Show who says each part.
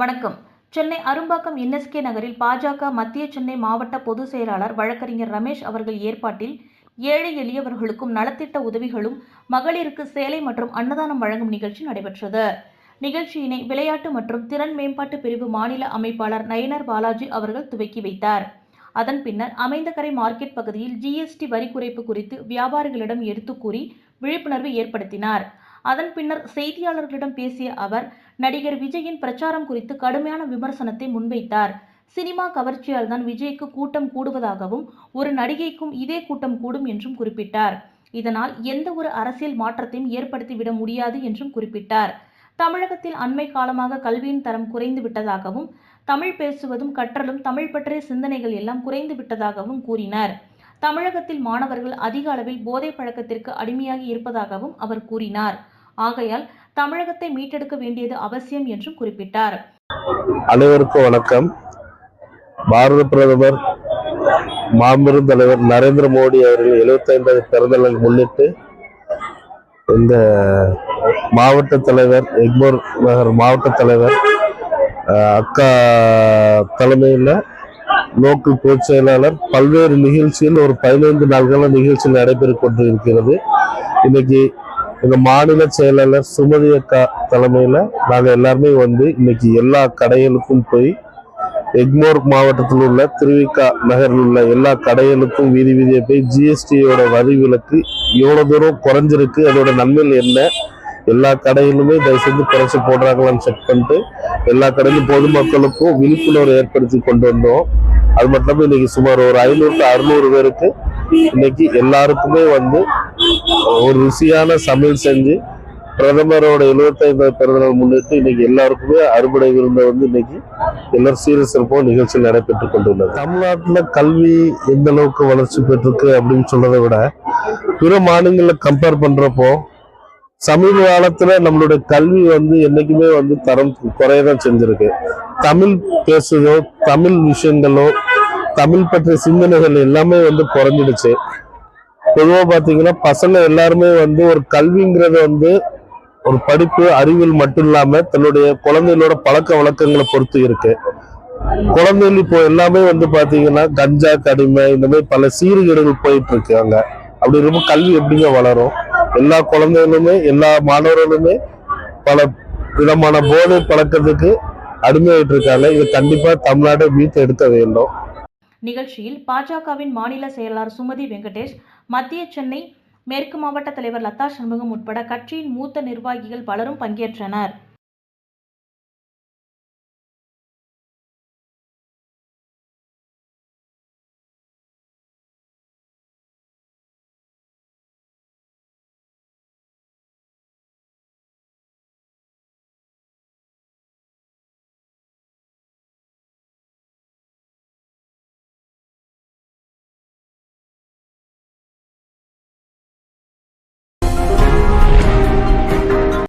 Speaker 1: வணக்கம் சென்னை அரும்பாக்கம் என்எஸ்கே நகரில் பாஜக மத்திய சென்னை மாவட்ட பொதுச் செயலாளர் வழக்கறிஞர் ரமேஷ் அவர்கள் ஏற்பாட்டில் ஏழை எளியவர்களுக்கும் நலத்திட்ட உதவிகளும் மகளிருக்கு சேலை மற்றும் அன்னதானம் வழங்கும் நிகழ்ச்சி நடைபெற்றது நிகழ்ச்சியினை விளையாட்டு மற்றும் திறன் மேம்பாட்டு பிரிவு மாநில அமைப்பாளர் நயனர் பாலாஜி அவர்கள் துவக்கி வைத்தார் அதன் பின்னர் அமைந்தகரை மார்க்கெட் பகுதியில் ஜிஎஸ்டி வரி குறைப்பு குறித்து வியாபாரிகளிடம் கூறி விழிப்புணர்வு ஏற்படுத்தினார் அதன் பின்னர் செய்தியாளர்களிடம் பேசிய அவர் நடிகர் விஜயின் பிரச்சாரம் குறித்து கடுமையான விமர்சனத்தை முன்வைத்தார் சினிமா கவர்ச்சியால் தான் விஜய்க்கு கூட்டம் கூடுவதாகவும் ஒரு நடிகைக்கும் இதே கூட்டம் கூடும் என்றும் குறிப்பிட்டார் இதனால் எந்த ஒரு அரசியல் மாற்றத்தையும் ஏற்படுத்திவிட முடியாது என்றும் குறிப்பிட்டார் தமிழகத்தில் அண்மை காலமாக கல்வியின் தரம் குறைந்து விட்டதாகவும் தமிழ் பேசுவதும் கற்றலும் தமிழ் பற்றிய சிந்தனைகள் எல்லாம் குறைந்து விட்டதாகவும் கூறினார் தமிழகத்தில் மாணவர்கள் அதிக அளவில் போதை பழக்கத்திற்கு அடிமையாகி இருப்பதாகவும் அவர் கூறினார் ஆகையால் தமிழகத்தை மீட்டெடுக்க வேண்டியது அவசியம் என்றும் குறிப்பிட்டார்
Speaker 2: அனைவருக்கும் வணக்கம் பாரத பிரதமர் மாபெரும் தலைவர் நரேந்திர மோடி அவர்கள் எழுபத்தி ஐந்தாவது பிறந்த முன்னிட்டு இந்த மாவட்ட தலைவர் எக்மோர் நகர் மாவட்ட தலைவர் அக்கா தலைமையில் லோக்கல் பொதுச் செயலாளர் பல்வேறு நிகழ்ச்சியில் ஒரு பதினைந்து நாள்கள நிகழ்ச்சி நடைபெற்று கொண்டிருக்கிறது இன்னைக்கு எங்கள் மாநில செயலாளர் சுமதி அக்கா தலைமையில் நாங்கள் எல்லாருமே வந்து இன்னைக்கு எல்லா கடைகளுக்கும் போய் எக்மோர் மாவட்டத்தில் உள்ள திருவிக்கா நகரில் உள்ள எல்லா கடைகளுக்கும் வீதி வீதியை போய் ஜிஎஸ்டியோட வரி விலக்கு எவ்வளவு தூரம் குறைஞ்சிருக்கு அதோட நன்மைகள் என்ன எல்லா கடையிலுமே தயவுசெய்து குறைச்சி போடுறாங்களான்னு செக் பண்ணிட்டு எல்லா கடையிலும் பொதுமக்களுக்கும் விழிப்புணர்வு ஏற்படுத்தி கொண்டு வந்தோம் அது மட்டும் இல்லாமல் இன்னைக்கு சுமார் ஒரு ஐநூறு அறுநூறு பேருக்கு இன்னைக்கு எல்லாருக்குமே வந்து ஒரு ருசியான சமையல் செஞ்சு பிரதமரோட எழுபத்தைந்தாவது நாள் முன்னிட்டு இன்னைக்கு எல்லாருக்குமே அறுபடை விருந்த வந்து இன்னைக்கு எல்லாரும் சீர சிறப்பாக நிகழ்ச்சி நடைபெற்றுக் கொண்டுள்ளது தமிழ்நாட்டில் கல்வி எந்த அளவுக்கு வளர்ச்சி பெற்றிருக்கு அப்படின்னு சொல்றதை விட பிற மாநிலங்களில் கம்பேர் பண்றப்போ சமீப காலத்துல நம்மளுடைய கல்வி வந்து என்னைக்குமே வந்து தரம் குறையதான் செஞ்சிருக்கு தமிழ் பேசுதோ தமிழ் விஷயங்களோ தமிழ் பற்றிய சிந்தனைகள் எல்லாமே வந்து குறைஞ்சிடுச்சு பொதுவாக பார்த்தீங்கன்னா பசங்க எல்லாருமே வந்து ஒரு கல்விங்கிறது வந்து ஒரு படிப்பு அறிவில் மட்டும் இல்லாமல் தன்னுடைய குழந்தைகளோட பழக்க வழக்கங்களை பொறுத்து இருக்கு குழந்தைகள் இப்போ எல்லாமே வந்து பார்த்தீங்கன்னா கஞ்சா கடிமை இந்த மாதிரி பல சீர்கேடுகள் போயிட்டு இருக்காங்க அப்படி ரொம்ப கல்வி எப்படிங்க வளரும் எல்லா குழந்தைகளுமே எல்லா மாணவர்களுமே பல விதமான போதை பழக்கத்துக்கு அடிமையாயிட்டு இருக்காங்க இது கண்டிப்பா தமிழ்நாடு மீட்டு எடுக்க வேண்டும்
Speaker 1: நிகழ்ச்சியில் பாஜகவின் மாநில செயலாளர் சுமதி வெங்கடேஷ் மத்திய சென்னை மேற்கு மாவட்ட தலைவர் லதா சண்முகம் உட்பட கட்சியின் மூத்த நிர்வாகிகள் பலரும் பங்கேற்றனர்